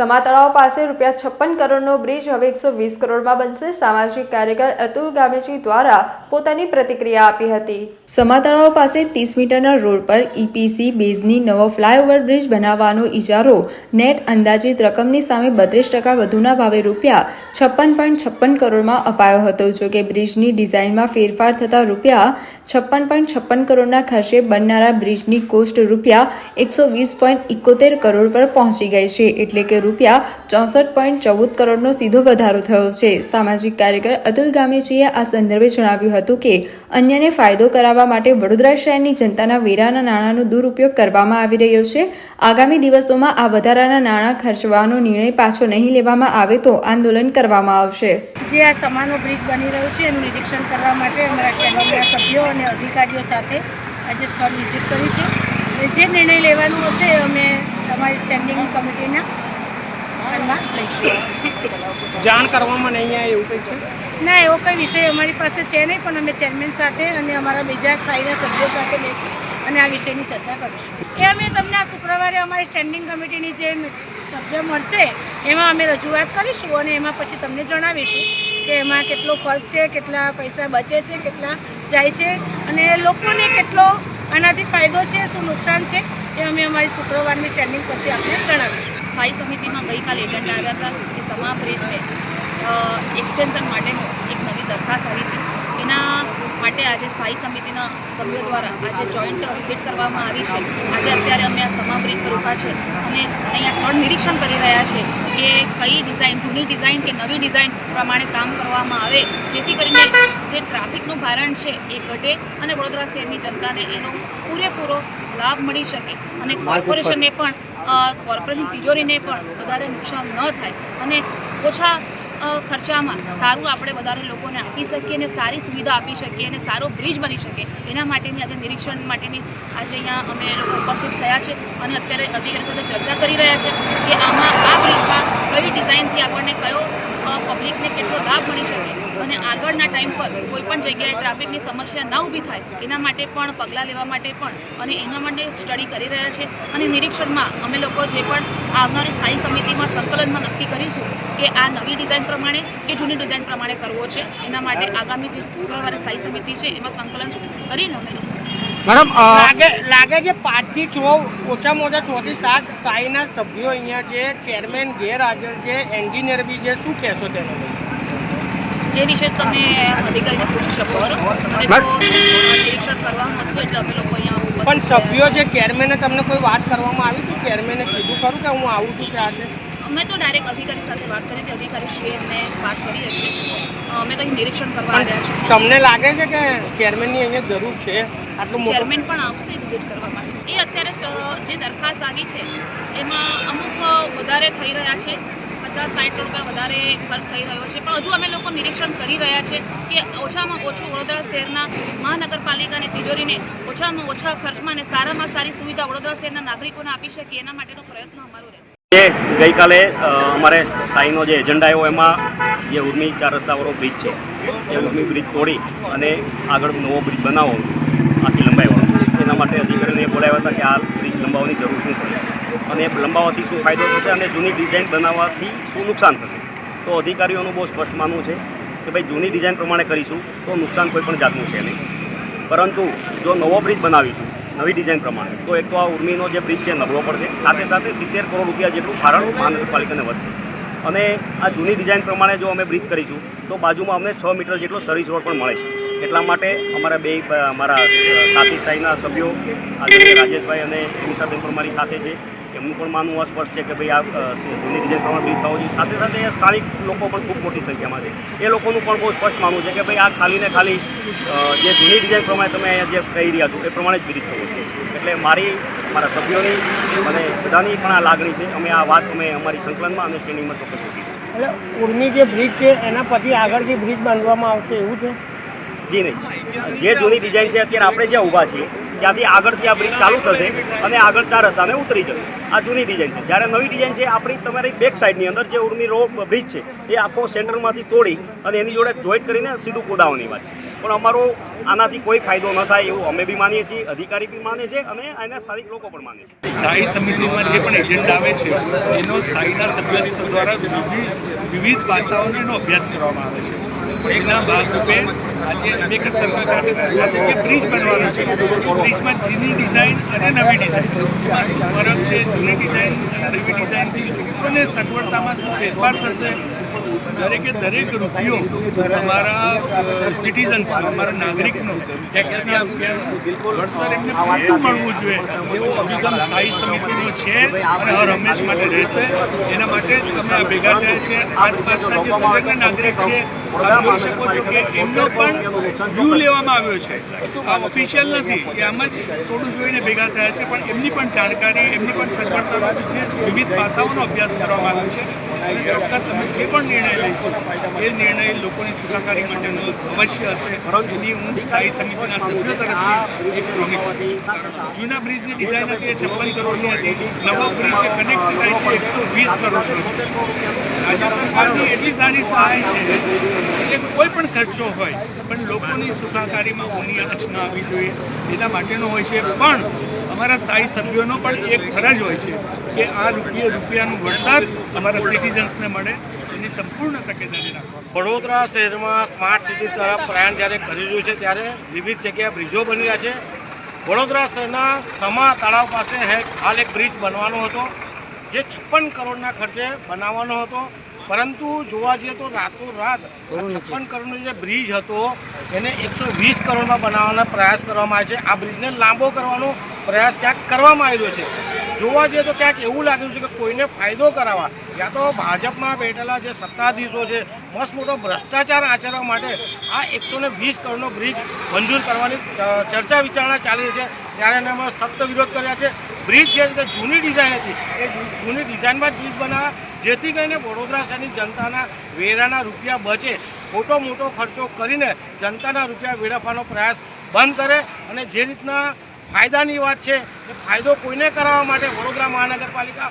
સમા પાસે રૂપિયા છપ્પન કરોડનો બ્રિજ હવે એકસો વીસ કરોડમાં બનશે. સામાજિક કાર્યકર અતુલ ગામેજી દ્વારા પોતાની પ્રતિક્રિયા આપી હતી. સમા પાસે ત્રીસ મીટરના રોડ પર ઈપીસી બેઝની નવો ફ્લાયઓવર બ્રિજ બનાવવાનો ઇજારો નેટ અંદાજિત રકમની સામે બત્રીસ ટકા વધુના ભાવે રૂપિયા છપ્પન પોઈન્ટ છપ્પન કરોડમાં અપાયો હતો. જો કે બ્રિજની ડિઝાઇનમાં ફેરફાર થતા રૂપિયા છપ્પન પોઈન્ટ છપ્પન કરોડના ખર્ચે બનનારા બ્રિજની કોસ્ટ રૂપિયા એકસો વીસ પોઈન્ટ ઇકોતેર કરોડ પર પહોંચી ગઈ છે. એટલે કે રૂપિયા ચોસઠ પોઈન્ટ ચૌદ કરોડનો સીધો વધારો થયો છે. સામાજિક કાર્યકર અતુલ ગામેજીએ આ સંદર્ભે જણાવ્યું હતું કે, અન્યને ફાયદો કરાવવા માટે વડોદરા શહેરની જનતાના વેરાના નાણાંનો દુરુપયોગ કરવામાં આવી રહ્યો છે. આગામી દિવસોમાં આ વધારાના નાણાં ખર્ચવાનો નિર્ણય પાછો નહીં લેવામાં આવે તો આંદોલન કરવામાં આવશે. જે આ સમાનો બ્રિજ બની રહ્યો છે, એનું નિરીક્ષણ કરવા માટે અમારા કેબિનેટના સભ્યો અને અધિકારીઓ સાથે આજે સ્થળ વિઝિટ કરી છે. જે નિર્ણય લેવાનું હશે, અમે તમારી સ્ટેન્ડિંગ કમિટીના જાણ કરવામાં નહીં આવે એવું કંઈ છે? ના, એવો કંઈ વિષય અમારી પાસે છે નહીં, પણ અમે ચેરમેન સાથે અને અમારા બીજા સ્થાયીના સભ્યો સાથે બેસી અને આ વિષયની ચર્ચા કરીશું. એ અમે તમને આ શુક્રવારે અમારી સ્ટેન્ડિંગ કમિટીની જે સભ્ય મળશે, એમાં અમે રજૂઆત કરીશું અને એમાં પછી તમને જણાવીશું કે એમાં કેટલો ખર્ચ છે, કેટલા પૈસા બચે છે, કેટલા જાય છે અને લોકોને કેટલો આનાથી ફાયદો છે, શું નુકસાન છે, એ અમે અમારી શુક્રવારની સ્ટેન્ડિંગ પછી આપણે જણાવીશું. સ્થાયી સમિતિમાં ગઈકાલે એજન્ડા આવ્યા હતા. કે સમા બ્રિજને એક્સટેન્શન માટેનો એક નવી દરખાસ્ત આવી હતી. એના માટે આજે સ્થાયી સમિતિના સભ્યો દ્વારા આજે જોઈન્ટ વિઝિટ કરવામાં આવી છે. આજે અત્યારે અમે આ સમા બ્રિજ પર ઊભા છે. અને અહીંયા સ્થળ નિરીક્ષણ કરી રહ્યા છે કે કઈ ડિઝાઇન જૂની ડિઝાઇન કે નવી ડિઝાઇન પ્રમાણે કામ કરવામાં આવે. જેથી કરીને જે ટ્રાફિકનું ભારણ છે એ ઘટે અને વડોદરા શહેરની જનતાને એનો પૂરેપૂરો લાભ મળી શકે અને કોર્પોરેશનને પણ કોર્પોરેશન તિજોરીને પણ વધારે નુકસાન ન થાય અને ઓછા ખર્ચામાં સારું આપણે વધારે લોકોને આપી શકીએ અને સારી સુવિધા આપી શકીએ અને સારો બ્રિજ બની શકે. એના માટેની આજે નિરીક્ષણ માટેની આજે અહીંયા અમે લોકો ઉપસ્થિત થયા છે અને અત્યારે અધિકારી સાથે ચર્ચા કરી રહ્યા છે કે આમાં આ બ્રિજમાં કઈ ડિઝાઇનથી આપણને કયો પબ્લિકને કેટલો લાભ મળી શકે અને આગળના ટાઈમ પર કોઈ પણ જગ્યાએ ટ્રાફિકની સમસ્યા ના ઊભી થાય, એના માટે પણ પગલાં લેવા માટે પણ અને એના માટે સ્ટડી કરી રહ્યા છે. અને નિરીક્ષણમાં અમે લોકો જે પણ આવનારી સ્થાયી સમિતિમાં સંકલનમાં નક્કી કરીશું કે આ નવી ડિઝાઇન પ્રમાણે કે જૂની ડિઝાઇન પ્રમાણે કરવો છે. એના માટે આગામી જે શુક્રવારે સ્થાયી સમિતિ છે, એમાં સંકલન કરીને અમે લોકો મેડમ લાગે લાગે છે પાંચથી છ ઓછામાં ઓછા છ થી સાત સ્થાયીના સભ્યો અહીંયા છે. ચેરમેન ગેરહાજર છે. એન્જિનિયર બી છે. શું કહેશો તેનો એ વિશે તમે અધિકારીને પૂછી શકો નિરીક્ષણ કરવાનું હતું એટલે અમે લોકો અહીંયા પણ સભ્યો જે ચેરમેને તમને કોઈ વાત કરવામાં આવી હતી ચેરમેને કીધું ખરું કે હું આવું છું કે આજે અમે તો ડાયરેક્ટ અધિકારી સાથે વાત કરી હતી. અધિકારી શ્રી એમને વાત કરી હશે અમે તો નિરીક્ષણ કરવા આવ્યા છીએ. તમને લાગે છે કે ચેરમેનની અહીંયા જરૂર છે? આટલું મોટું. ચેરમેન પણ આવશે વિઝિટ કરવા માટે. એ અત્યારે જે દરખાસ્ત આવી છે એમાં અમુક વધારે થઈ રહ્યા છે. પચાસ સાઠ રૂપિયા વધારે ખર્ચ થઈ રહ્યો છે. પણ હજુ અમે લોકો નિરીક્ષણ કરી રહ્યા છે કે ઓછામાં ઓછું વડોદરા શહેરના મહાનગરપાલિકાની તિજોરીને ઓછામાં ઓછા ખર્ચમાં અને સારામાં સારી સુવિધા વડોદરા શહેરના નાગરિકોને આપી શકીએ એના માટેનો પ્રયત્ન અમારો રહેશે. ગઈકાલે અમારે સ્થાયીનો જે એજન્ડા આવ્યો એમાં જે ઉર્મી ચાર રસ્તાવાળો બ્રિજ છે એ ઉર્મી બ્રિજ તોડી અને આગળ નવો બ્રિજ બનાવો. આખી લંબાઈવાળો એના માટે અધિકારીને બોલાવ્યા હતા કે આ બ્રિજ લંબાવવાની જરૂર શું પડે. અને એ લંબાવવાથી શું ફાયદો થશે અને જૂની ડિઝાઇન બનાવવાથી શું નુકસાન થશે? તો અધિકારીઓનું બહુ સ્પષ્ટ માનવું છે કે ભાઈ, જૂની ડિઝાઇન પ્રમાણે કરીશું તો નુકસાન કોઈ પણ જાતનું છે નહીં. પરંતુ જો નવો બ્રિજ બનાવીશું, નવી ડિઝાઇન પ્રમાણે, તો એક તો આ ઉર્મીનો જે બ્રિજ છે નબળો પડશે. સાથે સાથે સિત્તેર કરોડ રૂપિયા જેટલું ભારણ મહાનગરપાલિકાને વધશે. અને આ જૂની ડિઝાઇન પ્રમાણે જો અમે બ્રિજ કરીશું, તો બાજુમાં અમને છ મીટર જેટલો સર્વિસ રોડ પણ મળે છે. એટલા માટે અમારા બે અમારા સાથી સ્થાયીના સભ્યો આજે રાજેશભાઈ અને નિશાબેન પણ મારી સાથે છે એમનું પણ માનવું અસ્પષ્ટ છે કે ભાઈ આ જૂની ડિઝાઇન પ્રમાણે બ્રિજ થવો જોઈએ. સાથે સાથે સ્થાનિક લોકો પણ ખૂબ મોટી સંખ્યામાં છે. એ લોકોનું પણ બહુ સ્પષ્ટ માનવું છે કે ભાઈ આ ખાલી ને ખાલી જે જૂની ડિઝાઇન પ્રમાણે તમે અહીંયા જે કહી રહ્યા છો, એ પ્રમાણે જ બ્રિજ થવો છે એટલે મારી, મારા સભ્યોની અને બધાની પણ આ લાગણી છે. અમે આ વાત, અમે અમારી સંકલનમાં અને સ્ટેન્ડિંગમાં ચોક્કસ મૂકીશું. એટલે ઉર્મી જે બ્રિજ છે, એના પછી આગળ જે બ્રિજ બાંધવામાં આવશે એવું છે? જી નહીં. જે જૂની ડિઝાઇન છે અત્યારે આપણે જ્યાં ઊભા છીએ, ત્યાંથી આગળથી આ બ્રિજ ચાલુ થશે અને આગળ ચાર રસ્તાને ઉતરી જશે. આ જૂની ડિઝાઇન છે. જ્યારે નવી ડિઝાઇન છે, આપણી તમારી બેક સાઈડની અંદર જે ઉર્મી રો બ્રિજ છે, એ આખો સેન્ટરમાંથી તોડી અને એની જોડે જોઈન્ટ કરીને સીધું કુદાવાની વાત છે. પણ અમારો આનાથી કોઈ ફાયદો ન થાય એવું અમે બી માનીએ છીએ, અધિકારી બી માને છે અને એના સ્થાનિક લોકો પણ માને છે. સ્થાયી સમિતિમાં જે પણ એજન્ડા આવે છે, એનો સ્થાયીના સભ્યો દ્વારા વિવિધ વિવિધ એનો અભ્યાસ કરવામાં આવે છે. એના ભાગરૂપે આજે અંબેડકર સર્કલ ખાતે જે બ્રિજ બનવાનો છે બ્રિજમાં જૂની ડિઝાઇન અને નવી ડિઝાઇન ફરક છે, જૂની ડિઝાઇન અને નવી ડિઝાઇનથી લોકોને સગવડતામાં શું ફેરફાર થશે દરેકે દરેક રૂપિયો અમારા સિટીઝન્સ અમારા નાગરિકનો ટેક્સના વળતર એમને પૂરતું મળવું જોઈએ, એવો અભિગમ સ્થાયી સમિતિનો છે અને હર હંમેશ માટે રહેશે. એના માટે અમે ભેગા થયા છે આસપાસના જે દરેક નાગરિક છે જોઈ શકો છો કે એમનો પણ વ્યૂ લેવામાં આવ્યો છે. આ ઓફિશિયલ નથી કે આમ જ થોડું જોઈને ભેગા થયા છે, પણ એમની પણ જાણકારી, એમની પણ સગવડતાનો વિશેષ વિવિધ પાસાઓનો અભ્યાસ કરવામાં આવ્યો છે. અને ચોક્કસ તમે જે પણ નિર્ણય લઈશું, એ નિર્ણય લોકોની સુખાકારી માટેનો અવશ્ય હશે. એની હું સ્થાયી સમિતિના સભ્યો તરફથી એક પ્રોમિસ જૂના બ્રિજની ડિઝાઇન હતી એ છપ્પન કરોડની હતી. નવો બ્રિજ કનેક્ટ થાય છે એકસો વીસ કરોડનો. રાજ્ય સરકારની એટલી સારી સહાય છે કે કોઈ પણ ખર્ચો હોય, પણ લોકોની સુખાકારીમાં ઓની આંચ ન આવવી જોઈએ, એના માટેનો હોય છે. પણ અમારા સ્થાયી સભ્યોનો પણ એક ફરજ હોય છે કે આ રૂપિયા રૂપિયાનું વળતર અમારા સિટીઝન્સને મળે, એની સંપૂર્ણ તકેદારી રાખવા. વડોદરા શહેરમાં સ્માર્ટ સિટી તરફ પ્રયાણ જ્યારે કરી રહ્યું છે, ત્યારે વિવિધ જગ્યાએ બ્રિજો બની રહ્યા છે. વડોદરા શહેરના સમા તળાવ પાસે હાલ એક બ્રિજ બનવાનો હતો, જે છપ્પન કરોડના ખર્ચે બનાવવાનો હતો. પરંતુ જોવા જઈએ તો રાતોરાત છપ્પન કરોડનો જે બ્રિજ હતો એને એકસો વીસ કરોડમાં બનાવવાનો પ્રયાસ કરવામાં આવે છે. આ બ્રિજને લાંબો કરવાનો પ્રયાસ ક્યાંક કરવામાં આવ્યો છે. જોવા જઈએ તો ક્યાંક એવું લાગ્યું છે કે કોઈને ફાયદો કરાવવા. યા તો ભાજપમાં બેઠેલા જે સત્તાધીશો છે મસ્ત મોટો ભ્રષ્ટાચાર આચરવા માટે આ એકસો ને વીસ કરોડનો બ્રિજ મંજૂર કરવાની ચર્ચા વિચારણા ચાલી રહી છે. ત્યારે એને અમે સખ્ત વિરોધ કર્યા છે. બ્રિજ જે રીતે જૂની ડિઝાઇન હતી, એ જૂની ડિઝાઇનમાં જ બ્રિજ બનાવ્યા જેથી કરીને વડોદરા શહેરની જનતાના વેરાના રૂપિયા બચે. મોટો મોટો ખર્ચો કરીને જનતાના રૂપિયા વેડફવાનો પ્રયાસ બંધ કરે અને જે રીતના ફાયદાની વાત છે, એ ફાયદો કોઈને કરાવવા માટે વડોદરા મહાનગરપાલિકા